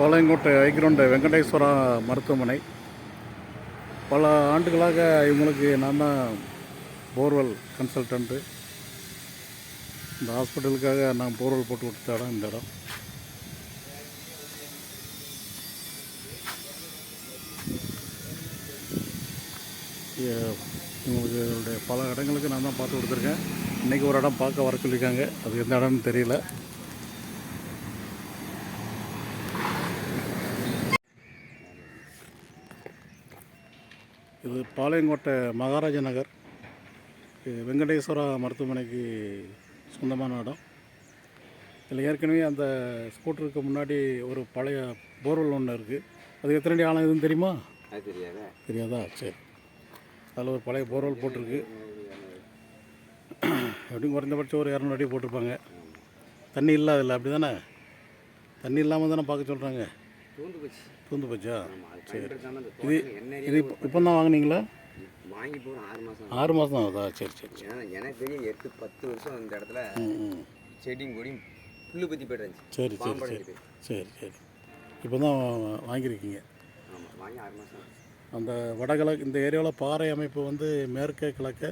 பாளையங்கோட்டை ஐக்ரௌண்டு வெங்கடேஸ்வரா மருத்துவமனை. பல ஆண்டுகளாக இவங்களுக்கு நான் தான் போர்வெல் கன்சல்டண்ட்டு இந்த ஹாஸ்பிட்டலுக்காக நான் போர்வெல் போட்டு கொடுத்த இடம் இந்த இடம். இவங்களுடைய பல இடங்களுக்கு நான் தான் பார்த்து கொடுத்துருக்கேன். இன்றைக்கி ஒரு இடம் பார்க்க வர சொல்லியிருக்காங்க. அது எந்த இடம்னு தெரியல. இது பாளையங்கோட்டை மகாராஜா நகர். இது வெங்கடேஸ்வரா மருத்துவமனைக்கு சொந்தமான இடம். இதில் ஏற்கனவே அந்த ஸ்கூட்டருக்கு முன்னாடி ஒரு பழைய போர்வெல் ஒன்று இருக்குது அது எத்தனை அடி ஆழம் எதுவும் தெரியுமா? தெரியாதா? தெரியாதா? சரி. அதில் ஒரு பழைய போர்வெல் போட்டிருக்கு. எப்படியும் குறைந்தபட்சம் ஒரு இரநூறு அடி போட்டிருப்பாங்க. தண்ணி இல்லை அதில் அப்படி தானே தண்ணி இல்லாமல் தானே பார்க்க சொல்கிறாங்க தூண்டு போச்சு தூந்து போச்சா அந்த இது இது இப்போ இப்போ தான் வாங்குனீங்களா? வாங்கி போகிறோம் ஆறு மாதம் ஆறு மாதம் தான் ஆகுதா? சரி சரி சரி. ஏன்னா எனக்கு தெரியும் எட்டு பத்து வருஷம் இந்த இடத்துல செடியும் கொடியும் புல்லு பற்றி போயிட்டு இருந்துச்சு. சரி சரி சரி. சரி சரி. இப்போ தான் வாங்கியிருக்கீங்க. ஆமாம் வாங்கி ஆறு மாதம் அந்த வடகிழக்கு இந்த ஏரியாவில் பாறை அமைப்பு வந்து மேற்கே கிழக்க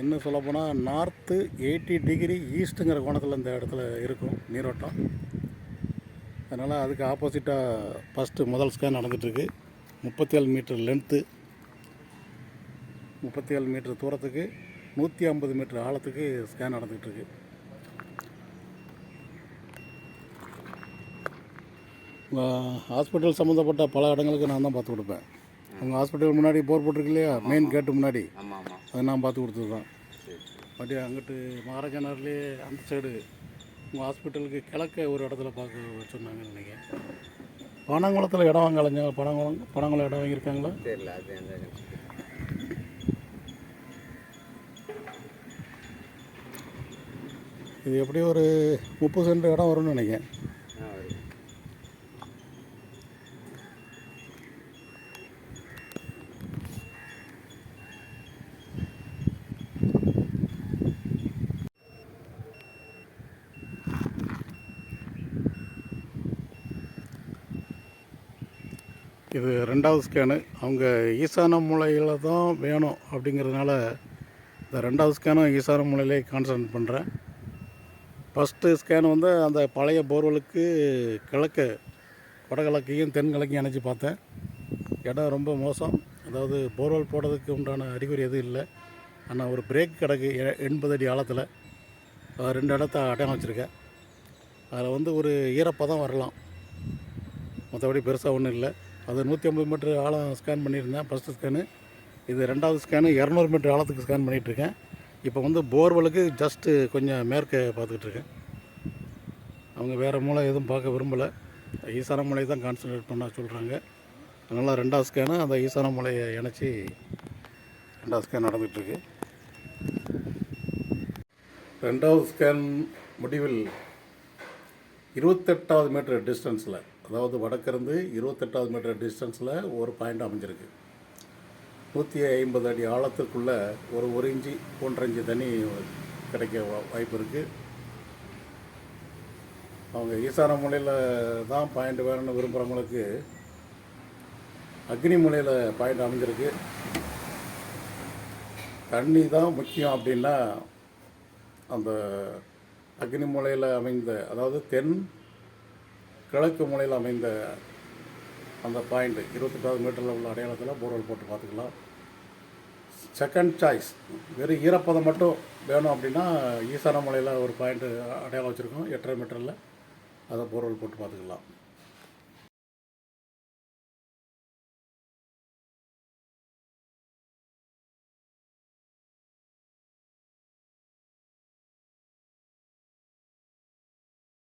இன்னும் சொல்லப்போனால் நார்த்து எயிட்டி டிகிரி ஈஸ்ட்டுங்கிற கோணத்தில் இந்த இடத்துல இருக்கும் நீரோட்டம். அதனால் அதுக்கு ஆப்போசிட்டாக ஃபஸ்ட்டு முதல் ஸ்கேன் நடந்துகிட்ருக்கு முப்பத்தி ஏழு மீட்டர் லென்த்து முப்பத்தி ஏழு மீட்டர் தூரத்துக்கு நூற்றி ஐம்பது மீட்டர் ஆழத்துக்கு ஸ்கேன் நடந்துகிட்ருக்கு உங்கள் ஹாஸ்பிட்டல் சம்மந்தப்பட்ட பல இடங்களுக்கு நான் தான் பார்த்து கொடுப்பேன். உங்கள் ஹாஸ்பிட்டல் முன்னாடி போர் போட்டிருக்கு இல்லையா? மெயின் கேட்டு முன்னாடி? அதை நான் பார்த்து கொடுத்தது தான் அப்படியே அங்கிட்டு மகாராஜா நகர்லேயே அந்த சைடு உங்கள் ஹாஸ்பிட்டலுக்கு கிழக்க ஒரு இடத்துல பார்க்க சொன்னாங்கன்னு நினைக்கிறேன். பனங்குளத்தில் இடம் வாங்க அலைஞ்சாங்க பனங்குளம் பனங்குளம் இடம் வாங்கியிருக்காங்களா? தெரியல அது இது எப்படியும் ஒரு முப்பது சென்ட் இடம் வரும்னு நினைக்கிறேன். இது ரெண்டாவது ஸ்கேனு அவங்க ஈசான மூலையில் தான் வேணும் அப்படிங்கிறதுனால இந்த ரெண்டாவது ஸ்கேனும் ஈசான மூலையிலே கான்சன்ட்ரேட் பண்ணுறேன் ஃபஸ்ட்டு ஸ்கேன் வந்து அந்த பழைய போர்வெலுக்கு கிழக்கு வடகிழக்கையும் தென்கிழக்கையும் இணைச்சி பார்த்தேன். இடம் ரொம்ப மோசம். அதாவது போர்வெல் போடுறதுக்கு உண்டான அறிகுறி எதுவும் இல்லை. ஆனால் ஒரு பிரேக் கிடக்கு எ- எண்பது அடி ஆழத்தில். ரெண்டு இடத்த அடையாளம் வச்சுருக்கேன். அதில் வந்து ஒரு ஈரப்பதம் வரலாம். மற்றபடி பெருசாக ஒன்றும் இல்லை. அது நூற்றி ஐம்பது மீட்ரு ஆழம் ஸ்கேன் பண்ணியிருந்தேன். ஃபஸ்ட்டு ஸ்கேனு இது ரெண்டாவது ஸ்கேனு இரநூறு மீட்ரு ஆழத்துக்கு ஸ்கேன் பண்ணிகிட்ருக்கேன் இப்போ வந்து போர்வெலுக்கு ஜஸ்ட்டு கொஞ்சம் மேற்கே பார்த்துக்கிட்டு இருக்கேன் அவங்க வேறு மூளை எதுவும் பார்க்க விரும்பலை. ஈசான மூலையை தான் கான்சன்ட்ரேட் பண்ண சொல்கிறாங்க அதனால் ரெண்டாவது ஸ்கேனு அந்த ஈசான மூலையை இணைச்சி ரெண்டாவது ஸ்கேன் நடந்துகிட்ருக்கு ரெண்டாவது ஸ்கேன் முடிவில் இருபத்தெட்டாவது மீட்டர் டிஸ்டன்ஸில் அதாவது வடக்கிருந்து இருபத்தெட்டாவது மீட்டர் டிஸ்டன்ஸில் ஒரு பாயிண்ட் அமைஞ்சிருக்கு. நூற்றி ஐம்பது அடி ஆழத்துக்குள்ளே ஒரு ஒரு இஞ்சி ஒன்றரை இஞ்சி தண்ணி கிடைக்க வா- வாய்ப்பு இருக்குது அவங்க ஈசான மூலையில் தான் பாயிண்ட் வேணும்னு விரும்புகிறவங்களுக்கு அக்னி மூலையில் பாயிண்ட் அமைஞ்சிருக்கு. தண்ணி தான் முக்கியம் அப்படின்னா அந்த அக்னி மூலையில் அமைந்த அதாவது தென் கிழக்கு மூலையில் அமைந்த அந்த பாயிண்ட் இருபத்தெட்டாவது மீட்டரில் உள்ள அடையாளத்தில் போர்வெல் போட்டு பார்த்துக்கலாம். செகண்ட் சாய்ஸ் வெறும் ஈரப்பதம் மட்டும் வேணும் அப்படின்னா ஈசான மலையில் ஒரு பாயிண்ட்டு அடையாளம் வச்சுருக்கோம். எட்டரை மீட்டரில் அதை போர்வெல் போட்டு பார்த்துக்கலாம்.